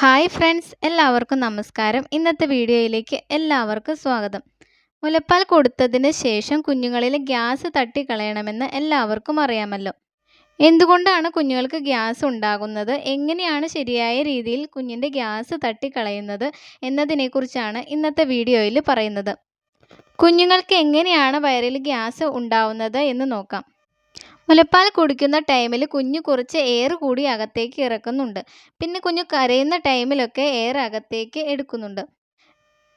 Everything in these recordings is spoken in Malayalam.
ഹായ് ഫ്രണ്ട്സ് എല്ലാവർക്കും നമസ്കാരം. ഇന്നത്തെ വീഡിയോയിലേക്ക് എല്ലാവർക്കും സ്വാഗതം. മുലപ്പാൽ കൊടുത്തതിന് ശേഷം കുഞ്ഞുങ്ങളിൽ ഗ്യാസ് തട്ടിക്കളയണമെന്ന് എല്ലാവർക്കും അറിയാമല്ലോ. എന്തുകൊണ്ടാണ് കുഞ്ഞുങ്ങൾക്ക് ഗ്യാസ് ഉണ്ടാകുന്നത്? എങ്ങനെയാണ് ശരിയായ രീതിയിൽ കുഞ്ഞിന്റെ ഗ്യാസ് തട്ടിക്കളയുന്നത് എന്നതിനെക്കുറിച്ചാണ് ഇന്നത്തെ വീഡിയോയിൽ പറയുന്നത്. കുഞ്ഞുങ്ങൾക്ക് എങ്ങനെയാണ് വയറിൽ ഗ്യാസ് ഉണ്ടാവുന്നത് എന്ന് നോക്കാം. മുലപ്പാൽ കുടിക്കുന്ന ടൈമിൽ കുഞ്ഞ് കുറച്ച് എയർ കൂടി അകത്തേക്ക് ഇറക്കുന്നുണ്ട്. പിന്നെ കുഞ്ഞ് കരയുന്ന ടൈമിലൊക്കെ എയർ അകത്തേക്ക് എടുക്കുന്നുണ്ട്.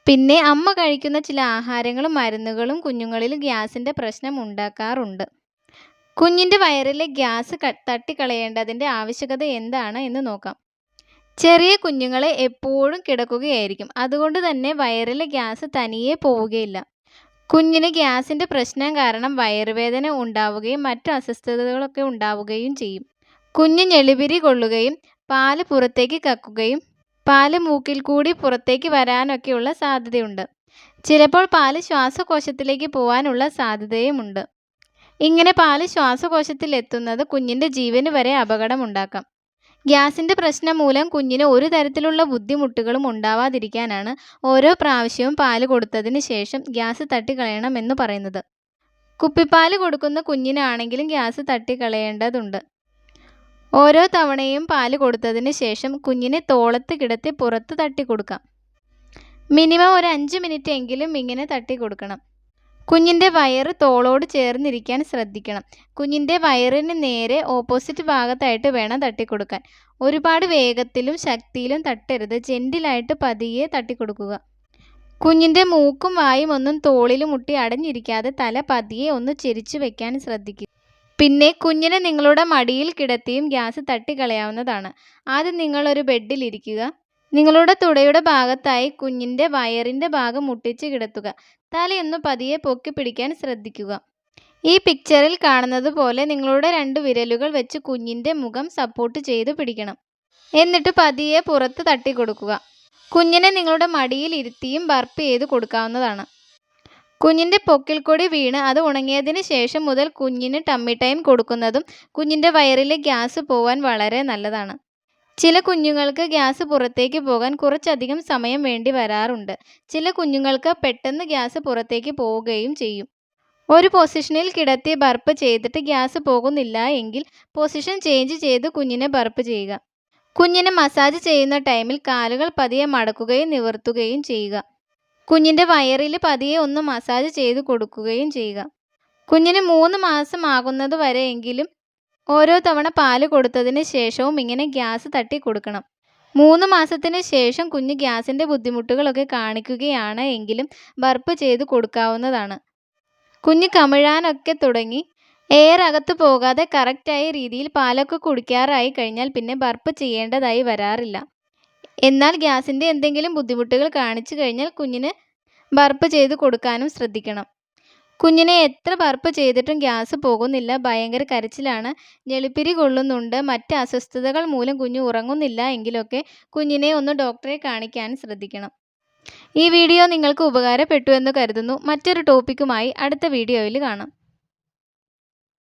പിന്നെ അമ്മ കഴിക്കുന്ന ചില ആഹാരങ്ങളും മരുന്നുകളും കുഞ്ഞുങ്ങളിൽ ഗ്യാസിന്റെ പ്രശ്നം ഉണ്ടാക്കാറുണ്ട്. കുഞ്ഞിന്റെ വയറിലെ ഗ്യാസ് തട്ടിക്കളയേണ്ടതിന്റെ ആവശ്യകത എന്താണ് എന്ന് നോക്കാം. ചെറിയ കുഞ്ഞുങ്ങളെ എപ്പോഴും കിടക്കുകയായിരിക്കും. അതുകൊണ്ട് തന്നെ വയറിലെ ഗ്യാസ് തനിയെ പോവുകയില്ല. കുഞ്ഞിന് ഗ്യാസിന്റെ പ്രശ്നം കാരണം വയറുവേദന ഉണ്ടാവുകയും മറ്റു അസ്വസ്ഥതകളൊക്കെ ഉണ്ടാവുകയും ചെയ്യും. കുഞ്ഞ് ഞെളിപിരി കൊള്ളുകയും പാൽ പുറത്തേക്ക് കക്കുകയും പാൽ മൂക്കിൽ കൂടി പുറത്തേക്ക് വരാനൊക്കെയുള്ള സാധ്യതയുണ്ട്. ചിലപ്പോൾ പാൽ ശ്വാസകോശത്തിലേക്ക് പോകാനുള്ള സാധ്യതയുമുണ്ട്. ഇങ്ങനെ പാൽ ശ്വാസകോശത്തിൽ എത്തുന്നത് കുഞ്ഞിന്റെ ജീവന് വരെ അപകടമുണ്ടാക്കാം. ഗ്യാസിന്റെ പ്രശ്നം മൂലം കുഞ്ഞിന് ഒരു തരത്തിലുള്ള ബുദ്ധിമുട്ടുകളും ഉണ്ടാവാതിരിക്കാനാണ് ഓരോ പ്രാവശ്യവും പാൽ കൊടുത്തതിന് ശേഷം ഗ്യാസ് തട്ടിക്കളയണം എന്ന് പറയുന്നത്. കുപ്പിപ്പാൽ കൊടുക്കുന്ന കുഞ്ഞിനാണെങ്കിലും ഗ്യാസ് തട്ടിക്കളയേണ്ടതുണ്ട്. ഓരോ തവണയും പാൽ കൊടുത്തതിന് ശേഷം കുഞ്ഞിനെ തോളത്ത് കിടത്തി പുറത്ത് തട്ടി കൊടുക്കാം മിനിമം ഒരു അഞ്ച് മിനിറ്റ് എങ്കിലും ഇങ്ങനെ തട്ടി കൊടുക്കണം കുഞ്ഞിന്റെ വയറ് തോളോട് ചേർന്നിരിക്കാൻ ശ്രദ്ധിക്കണം. കുഞ്ഞിന്റെ വയറിന് നേരെ ഓപ്പോസിറ്റ് ഭാഗത്തായിട്ട് വേണം തട്ടിക്കൊടുക്കാൻ. ഒരുപാട് വേഗത്തിലും ശക്തിയിലും തട്ടരുത്. ജെന്റിലായിട്ട് പതിയെ തട്ടിക്കൊടുക്കുക. കുഞ്ഞിന്റെ മൂക്കും വായും ഒന്നും തോളിൽ മുട്ടി അടഞ്ഞിരിക്കാതെ തല പതിയെ ഒന്ന് ചെരിച്ചു വെക്കാൻ ശ്രദ്ധിക്കുക. പിന്നെ കുഞ്ഞിനെ നിങ്ങളുടെ മടിയിൽ കിടത്തിയും ഗ്യാസ് തട്ടിക്കളയാവുന്നതാണ്. ആദ്യം നിങ്ങളൊരു ബെഡിൽ ഇരിക്കുക. നിങ്ങളുടെ തുടയുടെ ഭാഗത്തായി കുഞ്ഞിന്റെ വയറിന്റെ ഭാഗം മുട്ടിച്ച് കിടത്തുക. തലയൊന്ന് പതിയെ പൊക്കി പിടിക്കാൻ ശ്രദ്ധിക്കുക. ഈ പിക്ചറിൽ കാണുന്നത് പോലെ നിങ്ങളുടെ രണ്ട് വിരലുകൾ വെച്ച് കുഞ്ഞിന്റെ മുഖം സപ്പോർട്ട് ചെയ്ത് പിടിക്കണം. എന്നിട്ട് പതിയെ പുറത്ത് തട്ടി കൊടുക്കുക. കുഞ്ഞിനെ നിങ്ങളുടെ മടിയിൽ ഇരുത്തിയും ബർപ്പ് ചെയ്ത് കൊടുക്കാവുന്നതാണ്. കുഞ്ഞിന്റെ പൊക്കിൽ കൂടി വീണ് അത് ഉണങ്ങിയതിന് ശേഷം മുതൽ കുഞ്ഞിന് ടമ്മി ടൈം കൊടുക്കുന്നതും കുഞ്ഞിന്റെ വയറിലെ ഗ്യാസ് പോവാൻ വളരെ നല്ലതാണ്. ചില കുഞ്ഞുങ്ങൾക്ക് ഗ്യാസ് പുറത്തേക്ക് പോകാൻ കുറച്ചധികം സമയം വേണ്ടി വരാറുണ്ട്. ചില കുഞ്ഞുങ്ങൾക്ക് പെട്ടെന്ന് ഗ്യാസ് പുറത്തേക്ക് പോവുകയും ചെയ്യും. ഒരു പൊസിഷനിൽ കിടത്തി ബർപ്പ് ചെയ്തിട്ട് ഗ്യാസ് പോകുന്നില്ല എങ്കിൽ പൊസിഷൻ ചേഞ്ച് ചെയ്ത് കുഞ്ഞിനെ ബർപ്പ് ചെയ്യുക. കുഞ്ഞിനെ മസാജ് ചെയ്യുന്ന ടൈമിൽ കാലുകൾ പതിയെ മടക്കുകയും നിവർത്തുകയും ചെയ്യുക. കുഞ്ഞിന്റെ വയറിൽ പതിയെ ഒന്ന് മസാജ് ചെയ്ത് കൊടുക്കുകയും ചെയ്യുക. കുഞ്ഞിന് മൂന്ന് മാസം ആകുന്നത് വരെയെങ്കിലും ഓരോ തവണ പാൽ കൊടുത്തതിന് ശേഷവും ഇങ്ങനെ ഗ്യാസ് തട്ടി കൊടുക്കണം. മൂന്ന് മാസത്തിന് ശേഷം കുഞ്ഞ് ഗ്യാസിന്റെ ബുദ്ധിമുട്ടുകളൊക്കെ കാണിക്കുകയാണ് എങ്കിലും ബർപ്പ് ചെയ്ത് കൊടുക്കാവുന്നതാണ്. കുഞ്ഞ് കമിഴാനൊക്കെ തുടങ്ങി. എയർ അകത്ത് പോകാതെ കറക്റ്റായ രീതിയിൽ പാലൊക്കെ കുടിക്കാറായി കഴിഞ്ഞാൽ പിന്നെ ബർപ്പ് ചെയ്യേണ്ടതായി വരാറില്ല. എന്നാൽ ഗ്യാസിന്റെ എന്തെങ്കിലും ബുദ്ധിമുട്ടുകൾ കാണിച്ചു കഴിഞ്ഞാൽ കുഞ്ഞിന് ബർപ്പ് ചെയ്ത് കൊടുക്കാനും ശ്രദ്ധിക്കണം. കുഞ്ഞിനെ എത്ര ബർപ്പ് ചെയ്തിട്ടും ഗ്യാസ് പോകുന്നില്ല ഭയങ്കര കരച്ചിലാണ്. ഞെളിപ്പിരി കൊള്ളുന്നുണ്ട്. മറ്റ് അസ്വസ്ഥതകൾ മൂലം കുഞ്ഞ് ഉറങ്ങുന്നില്ല എങ്കിലൊക്കെ കുഞ്ഞിനെ ഒന്ന് ഡോക്ടറെ കാണിക്കാൻ ശ്രദ്ധിക്കണം. ഈ വീഡിയോ നിങ്ങൾക്ക് ഉപകാരപ്പെട്ടു എന്ന് കരുതുന്നു. മറ്റൊരു ടോപ്പിക്കുമായി അടുത്ത വീഡിയോയിൽ കാണാം.